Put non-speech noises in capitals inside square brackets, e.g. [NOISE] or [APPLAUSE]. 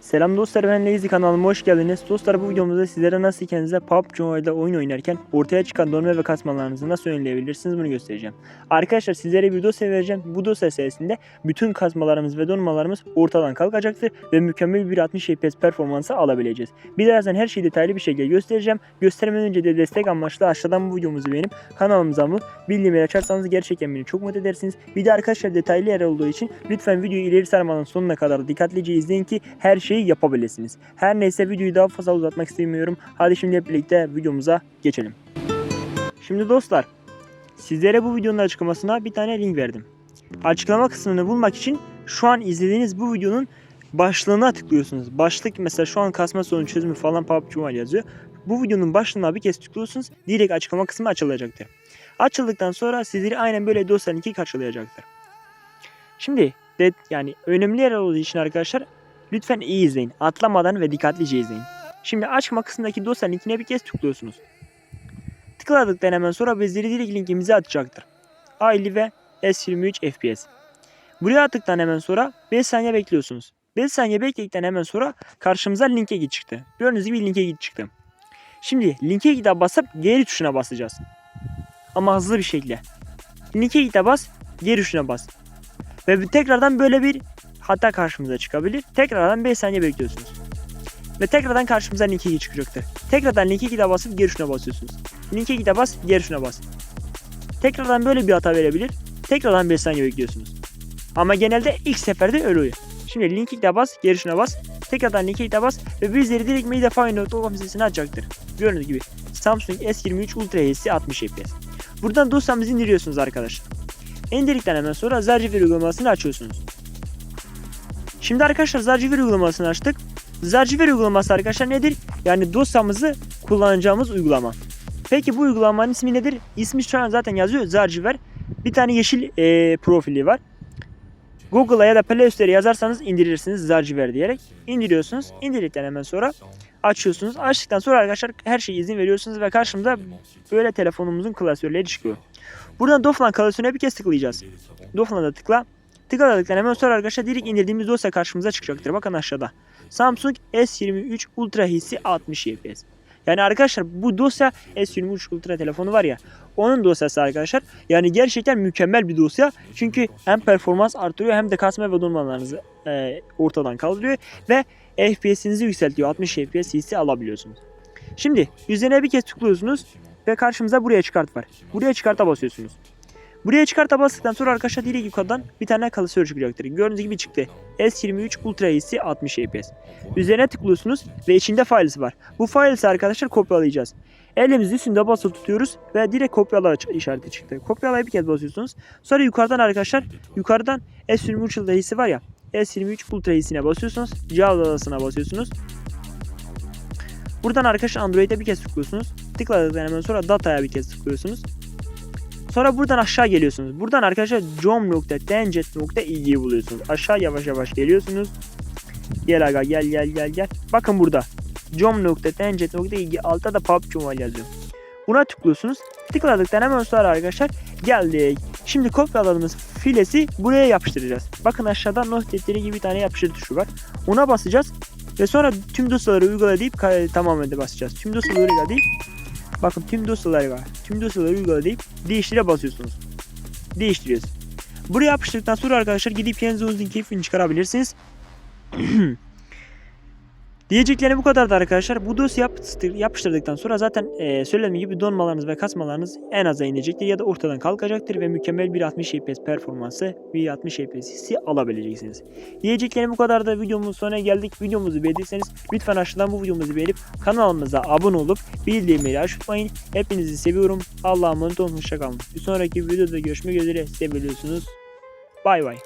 Selam dostlar ben Lazy kanalıma hoş geldiniz. Dostlar bu videomuzda sizlere nasıl kendinize PUBG Mobile'da oyun oynarken ortaya çıkan donma ve kasmalarınızı nasıl önleyebilirsiniz bunu göstereceğim. Arkadaşlar sizlere bir dosya vereceğim. Bu dosya sayesinde bütün kasmalarımız ve donmalarımız ortadan kalkacaktır ve mükemmel bir 60 FPS performansı alabileceğiz. Birazdan her şeyi detaylı bir şekilde göstereceğim. Göstermeden önce de destek amaçlı aşağıdan bu videomuzu beğenip kanalımıza olup bildirimleri açarsanız gerçekten beni çok mutlu edersiniz. Bir de arkadaşlar detaylı yer olduğu için lütfen videoyu ileri sarmadan sonuna kadar dikkatlice izleyin ki her şeyi yapabilirsiniz. Her neyse videoyu daha fazla uzatmak istemiyorum. Hadi şimdi hep birlikte videomuza geçelim. Şimdi dostlar sizlere bu videonun açıklamasına bir tane link verdim. Açıklama kısmını bulmak için şu an izlediğiniz bu videonun başlığına tıklıyorsunuz. Başlık mesela şu an kasma sorunu çözümü falan PUBG Mobile yazıyor. Bu videonun başlığına bir kez tıklıyorsunuz. Direkt açıklama kısmı açılacaktır. Açıldıktan sonra sizleri aynen böyle dosyanın iki karşılayacaktır. Şimdi de, yani önemli yer olduğu için arkadaşlar lütfen iyi izleyin. Atlamadan ve dikkatlice izleyin. Şimdi açma kısmındaki dosya linkine bir kez tıklıyorsunuz. Tıkladıktan hemen sonra bizleri direkt linkimize atacaktır. A50 ve S23 FPS. Buraya attıktan hemen sonra 5 saniye bekliyorsunuz. 5 saniye bekledikten hemen sonra karşımıza linke git çıktı. Gördüğünüz gibi linke git çıktı. Şimdi linke git'e basıp geri tuşuna basacağız. Ama hızlı bir şekilde. Linke git'e bas, geri tuşuna bas. Ve tekrardan böyle bir hata karşımıza çıkabilir. Tekrardan 5 saniye bekliyorsunuz. Ve tekrardan karşımıza linke git çıkacaktır. Tekrardan linke git'e basıp geri tuşuna basıyorsunuz. Linke git'e bas, geri tuşuna bas. Tekrardan böyle bir hata verebilir. Tekrardan 5 saniye bekliyorsunuz. Ama genelde ilk seferde öyle oluyor. Şimdi linki git'e bas, geri tuşuna bas. Tekrardan linki git'e bas ve bizleri direkt MediaFire.com sitesine açacaktır. Gördüğünüz gibi Samsung S23 Ultra HD 60 FPS. Buradan dosyamızı indiriyorsunuz arkadaşlar. İndirdikten hemen sonra Zarcifer uygulamasını açıyorsunuz. Şimdi arkadaşlar Zarcifer uygulamasını açtık. Zarcifer uygulaması arkadaşlar nedir? Yani dosyamızı kullanacağımız uygulama. Peki bu uygulamanın ismi nedir? İsmi şu an zaten yazıyor Zarcifer. Bir tane yeşil e, profili var. Google'a ya da Play Store'a yazarsanız indirirsiniz Zarciver diyerek. indiriyorsunuz. İndirdikten hemen sonra açıyorsunuz. Açtıktan sonra arkadaşlar her şeyi izin veriyorsunuz ve karşımıza böyle telefonumuzun klasörleri çıkıyor. Buradan Doflan klasörüne bir kez tıklayacağız. Doflan'a tıkla. Tıkladıktan hemen sonra arkadaşlar direkt indirdiğimiz dosya karşımıza çıkacaktır. Bakın aşağıda. Samsung S23 Ultra hissi 60 FPS. Yani arkadaşlar bu dosya S23 Ultra telefonu var ya onun dosyası arkadaşlar. Yani gerçekten mükemmel bir dosya. Çünkü hem performans artırıyor hem de kasma ve donmalarınızı e, ortadan kaldırıyor ve FPS'inizi yükseltiyor. 60 FPS hissi alabiliyorsunuz. Şimdi üzerine bir kez tıklıyorsunuz ve karşımıza buraya çıkart var. Buraya çıkarta basıyorsunuz. Buraya çıkarta bastıktan sonra arkadaşlar direkt yukarıdan bir tane klasör çıkacaktır. Gördüğünüz gibi çıktı. S23 Ultra hissi 60 FPS. Üzerine tıklıyorsunuz ve içinde files var. Bu filesi arkadaşlar kopyalayacağız. Elimizi üstünde basılı tutuyoruz ve direkt kopyala işareti çıktı. Kopyalaya bir kez basıyorsunuz. Sonra yukarıdan arkadaşlar yukarıdan S23 Ultra hissi var ya S23 Ultra hissine basıyorsunuz. Cihaz adasına basıyorsunuz. Buradan arkadaşlar Android'e bir kez tıklıyorsunuz. Tıkladıktan hemen sonra dataya bir kez tıklıyorsunuz. Sonra buradan aşağı geliyorsunuz. Buradan arkadaşlar com.tencet.ilgi'yi buluyorsunuz. Aşağı yavaş yavaş geliyorsunuz. Gel aga gel gel gel gel. Bakın burada. com.tencet.ilgi altta da PUBG Mobile yazıyor. Buna tıklıyorsunuz. Tıkladıktan hemen sonra arkadaşlar geldik. Şimdi kopyaladığımız filesi buraya yapıştıracağız. Bakın aşağıda not defteri gibi bir tane yapıştır tuşu var. Ona basacağız. Ve sonra tüm dosyaları uygula deyip ka- tamamen de basacağız. Tüm dosyaları uygula deyip Bakın tüm dosyaları var. Tüm dosyaları uygula deyip değiştire basıyorsunuz. Değiştiriyoruz. Buraya yapıştırdıktan sonra arkadaşlar gidip kendinizin keyfini çıkarabilirsiniz. [CLEARS THROAT] Diyeceklerim bu kadardı arkadaşlar. Bu dosya yapıştır- yapıştırdıktan sonra zaten e, söylediğim gibi donmalarınız ve kasmalarınız en aza inecektir ya da ortadan kalkacaktır ve mükemmel bir 60 FPS performansı, bir 60 FPS hissi alabileceksiniz. Diyeceklerim bu kadardı. Videomuzun sonuna geldik. Videomuzu beğendiyseniz lütfen aşağıdan bu videomuzu beğenip kanalımıza abone olup bildirimleri açmayın. Hepinizi seviyorum. Allah'a emanet olun. Hoşçakalın. Bir sonraki videoda görüşmek üzere. Seviyorsunuz. Bay bay.